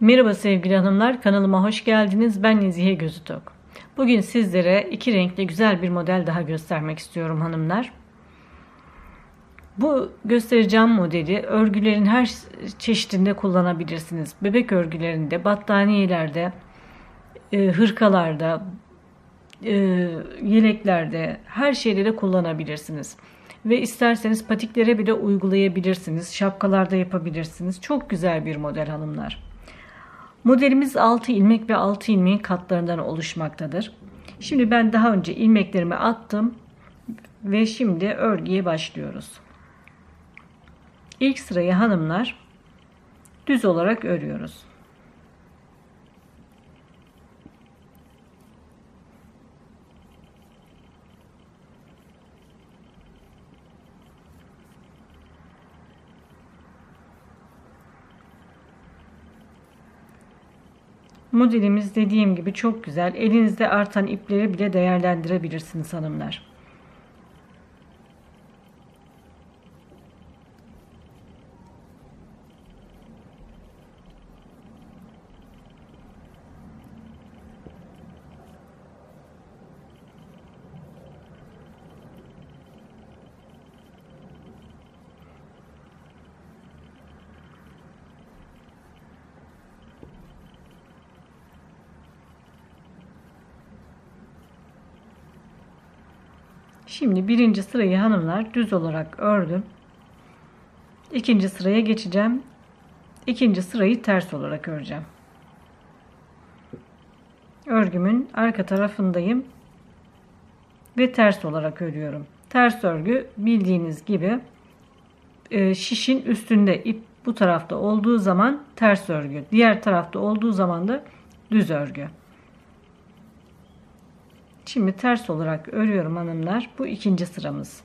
Merhaba sevgili hanımlar, kanalıma hoş geldiniz. Ben Nezihe Gözütok. Bugün sizlere iki renkli güzel bir model daha göstermek istiyorum hanımlar. Bu göstereceğim modeli örgülerin her çeşitinde kullanabilirsiniz. Bebek örgülerinde, battaniyelerde, e, hırkalarda, e, yeleklerde, her şeyde de kullanabilirsiniz. Ve isterseniz patiklere bile uygulayabilirsiniz. Şapkalarda yapabilirsiniz. Çok güzel bir model hanımlar. Modelimiz 6 ilmek ve 6 ilmeğin katlarından oluşmaktadır. Şimdi ben daha önce ilmeklerimi attım ve şimdi örgüye başlıyoruz. İlk sırayı hanımlar düz olarak örüyoruz. Modelimiz dediğim gibi çok güzel. Elinizde artan ipleri bile değerlendirebilirsiniz hanımlar. Şimdi birinci sırayı hanımlar düz olarak ördüm. İkinci sıraya geçeceğim. İkinci sırayı ters olarak öreceğim. Örgümün arka tarafındayım ve ters olarak örüyorum. Ters örgü bildiğiniz gibi e, şişin üstünde ip bu tarafta olduğu zaman ters örgü, diğer tarafta olduğu zaman da düz örgü. Şimdi ters olarak örüyorum hanımlar. Bu ikinci sıramız.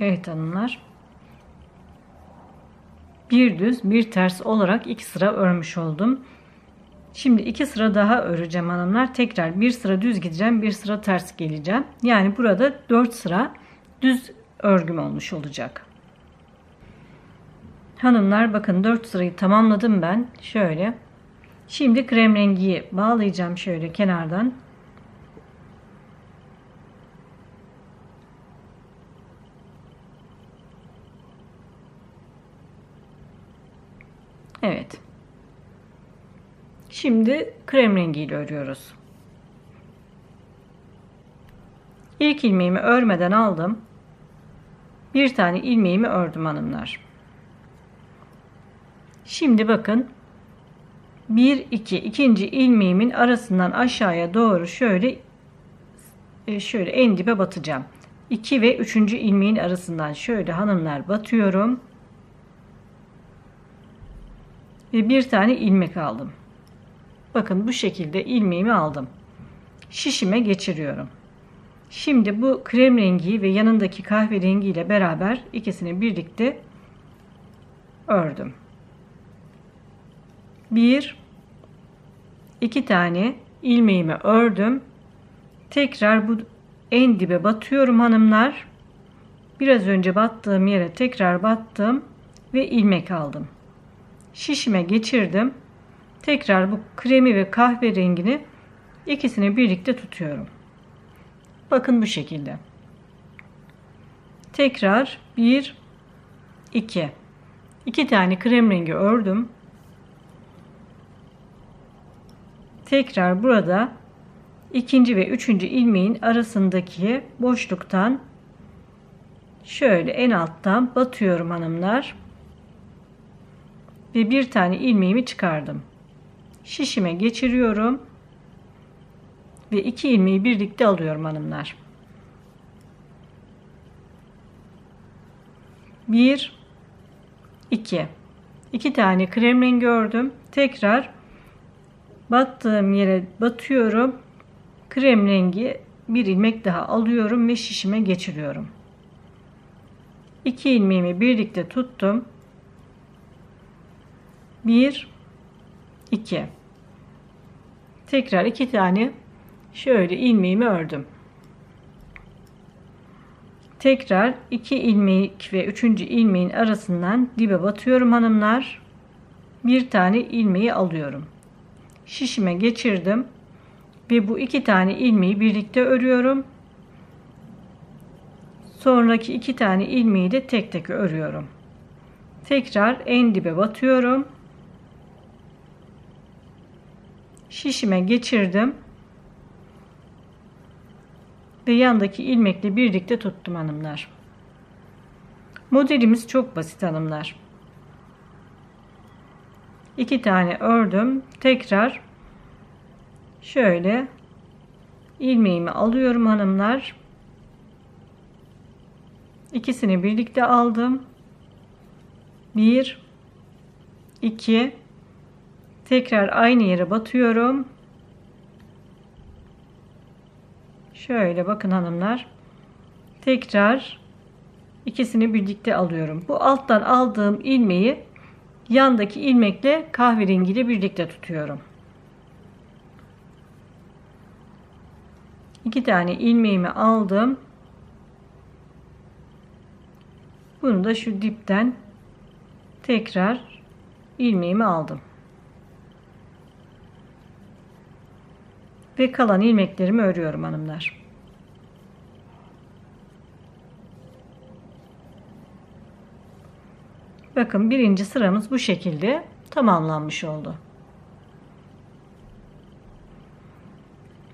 Evet hanımlar. Bir düz bir ters olarak iki sıra örmüş oldum. Şimdi iki sıra daha öreceğim hanımlar. Tekrar bir sıra düz gideceğim, bir sıra ters geleceğim. Yani burada dört sıra düz örgüm olmuş olacak. Hanımlar bakın dört sırayı tamamladım ben. Şöyle. Şimdi krem rengiyi bağlayacağım şöyle kenardan. Evet. Şimdi krem rengiyle örüyoruz. İlk ilmeğimi örmeden aldım. Bir tane ilmeğimi ördüm hanımlar. Şimdi bakın 1 2 ikinci ilmeğimin arasından aşağıya doğru şöyle e, şöyle en dibe batacağım. 2 ve 3. ilmeğin arasından şöyle hanımlar batıyorum ve bir tane ilmek aldım. Bakın bu şekilde ilmeğimi aldım. Şişime geçiriyorum. Şimdi bu krem rengi ve yanındaki kahverengi ile beraber ikisini birlikte ördüm. Bir, iki tane ilmeğimi ördüm. Tekrar bu en dibe batıyorum hanımlar. Biraz önce battığım yere tekrar battım ve ilmek aldım şişime geçirdim. Tekrar bu kremi ve kahverengini ikisini birlikte tutuyorum. Bakın bu şekilde. Tekrar 1 2 2 tane krem rengi ördüm. Tekrar burada ikinci ve üçüncü ilmeğin arasındaki boşluktan şöyle en alttan batıyorum hanımlar ve bir tane ilmeğimi çıkardım. Şişime geçiriyorum. Ve iki ilmeği birlikte alıyorum hanımlar. Bir, iki. İki tane krem rengi ördüm. Tekrar battığım yere batıyorum. Krem rengi bir ilmek daha alıyorum ve şişime geçiriyorum. İki ilmeğimi birlikte tuttum. 1 2 tekrar iki tane şöyle ilmeğimi ördüm. Tekrar iki ilmek ve üçüncü ilmeğin arasından dibe batıyorum hanımlar. Bir tane ilmeği alıyorum. Şişime geçirdim ve bu iki tane ilmeği birlikte örüyorum. Sonraki iki tane ilmeği de tek tek örüyorum. Tekrar en dibe batıyorum şişime geçirdim ve yandaki ilmekle birlikte tuttum hanımlar. Modelimiz çok basit hanımlar. İki tane ördüm. Tekrar şöyle ilmeğimi alıyorum hanımlar. İkisini birlikte aldım. Bir, iki, Tekrar aynı yere batıyorum. Şöyle bakın hanımlar. Tekrar ikisini birlikte alıyorum. Bu alttan aldığım ilmeği yandaki ilmekle kahverengi ile birlikte tutuyorum. İki tane ilmeğimi aldım. Bunu da şu dipten tekrar ilmeğimi aldım. Ve kalan ilmeklerimi örüyorum hanımlar. Bakın birinci sıramız bu şekilde tamamlanmış oldu.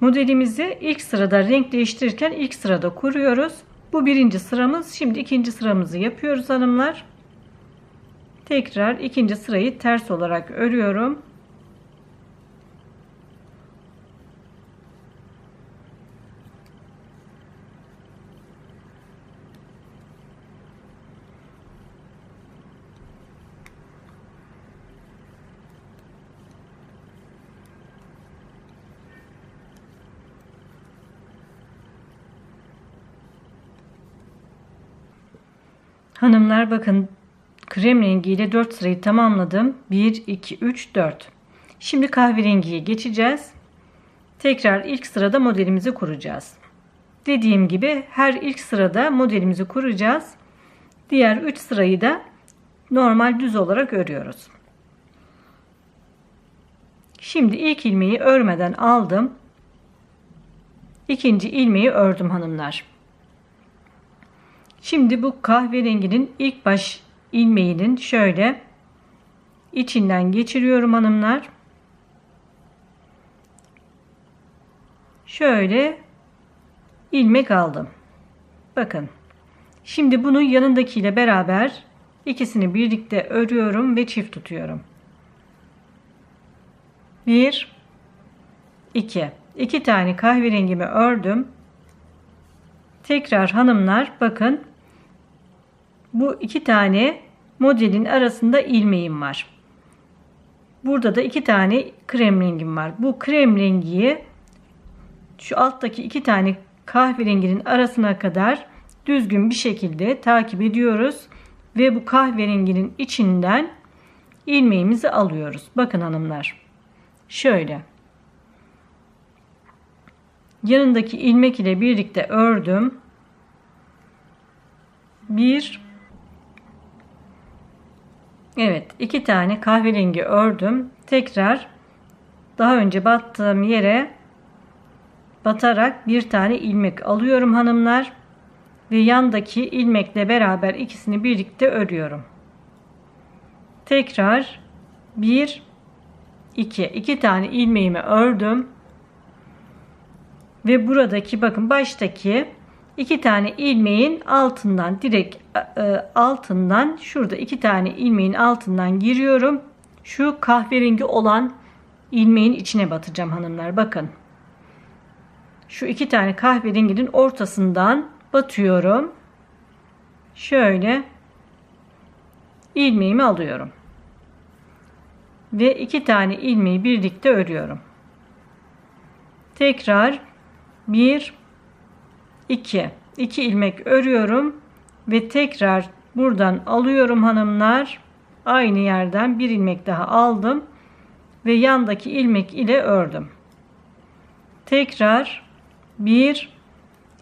Modelimizi ilk sırada renk değiştirirken ilk sırada kuruyoruz. Bu birinci sıramız. Şimdi ikinci sıramızı yapıyoruz hanımlar. Tekrar ikinci sırayı ters olarak örüyorum. Hanımlar bakın krem rengiyle 4 sırayı tamamladım. 1, 2, 3, 4. Şimdi kahverengiye geçeceğiz. Tekrar ilk sırada modelimizi kuracağız. Dediğim gibi her ilk sırada modelimizi kuracağız. Diğer 3 sırayı da normal düz olarak örüyoruz. Şimdi ilk ilmeği örmeden aldım. İkinci ilmeği ördüm hanımlar. Şimdi bu kahverenginin ilk baş ilmeğinin şöyle içinden geçiriyorum hanımlar. Şöyle ilmek aldım. Bakın. Şimdi bunu yanındakiyle beraber ikisini birlikte örüyorum ve çift tutuyorum. 1 2 2 tane kahverengimi ördüm. Tekrar hanımlar bakın bu iki tane modelin arasında ilmeğim var. Burada da iki tane krem rengim var. Bu krem rengiyi şu alttaki iki tane kahverenginin arasına kadar düzgün bir şekilde takip ediyoruz ve bu kahverenginin içinden ilmeğimizi alıyoruz. Bakın hanımlar. Şöyle. Yanındaki ilmek ile birlikte ördüm. Bir Evet iki tane kahverengi ördüm. Tekrar daha önce battığım yere batarak bir tane ilmek alıyorum hanımlar. Ve yandaki ilmekle beraber ikisini birlikte örüyorum. Tekrar bir iki iki tane ilmeğimi ördüm. Ve buradaki bakın baştaki iki tane ilmeğin altından direkt e, altından şurada iki tane ilmeğin altından giriyorum. Şu kahverengi olan ilmeğin içine batacağım hanımlar. Bakın. Şu iki tane kahverenginin ortasından batıyorum. Şöyle ilmeğimi alıyorum. Ve iki tane ilmeği birlikte örüyorum. Tekrar 1 2 2 ilmek örüyorum ve tekrar buradan alıyorum hanımlar. Aynı yerden bir ilmek daha aldım ve yandaki ilmek ile ördüm. Tekrar 1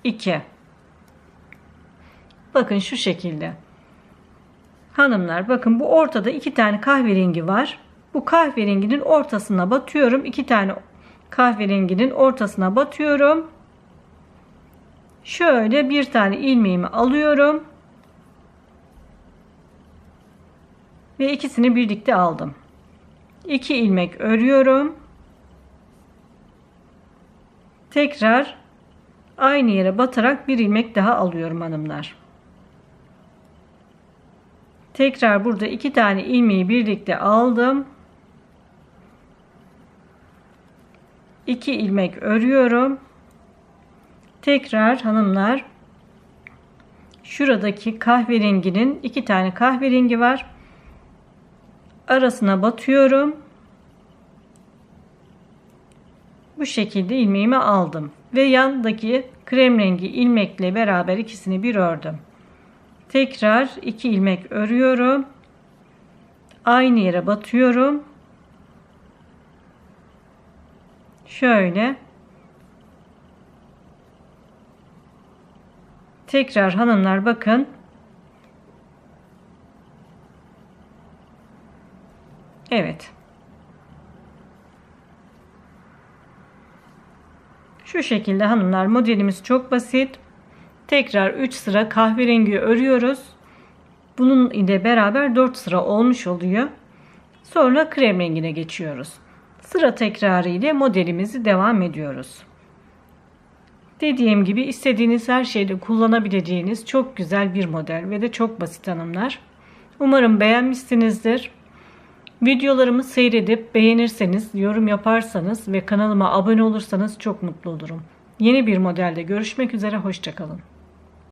2 Bakın şu şekilde. Hanımlar bakın bu ortada iki tane kahverengi var. Bu kahverenginin ortasına batıyorum. iki tane kahverenginin ortasına batıyorum. Şöyle bir tane ilmeğimi alıyorum. Ve ikisini birlikte aldım. 2 ilmek örüyorum. Tekrar aynı yere batarak bir ilmek daha alıyorum hanımlar. Tekrar burada iki tane ilmeği birlikte aldım. 2 ilmek örüyorum. Tekrar hanımlar şuradaki kahverenginin iki tane kahverengi var. Arasına batıyorum. Bu şekilde ilmeğimi aldım ve yandaki krem rengi ilmekle beraber ikisini bir ördüm. Tekrar iki ilmek örüyorum. Aynı yere batıyorum. Şöyle Tekrar hanımlar bakın. Evet. Şu şekilde hanımlar modelimiz çok basit. Tekrar 3 sıra kahverengi örüyoruz. Bunun ile beraber 4 sıra olmuş oluyor. Sonra krem rengine geçiyoruz. Sıra tekrarı ile modelimizi devam ediyoruz. Dediğim gibi istediğiniz her şeyde kullanabileceğiniz çok güzel bir model ve de çok basit hanımlar. Umarım beğenmişsinizdir. Videolarımı seyredip beğenirseniz, yorum yaparsanız ve kanalıma abone olursanız çok mutlu olurum. Yeni bir modelde görüşmek üzere, hoşçakalın.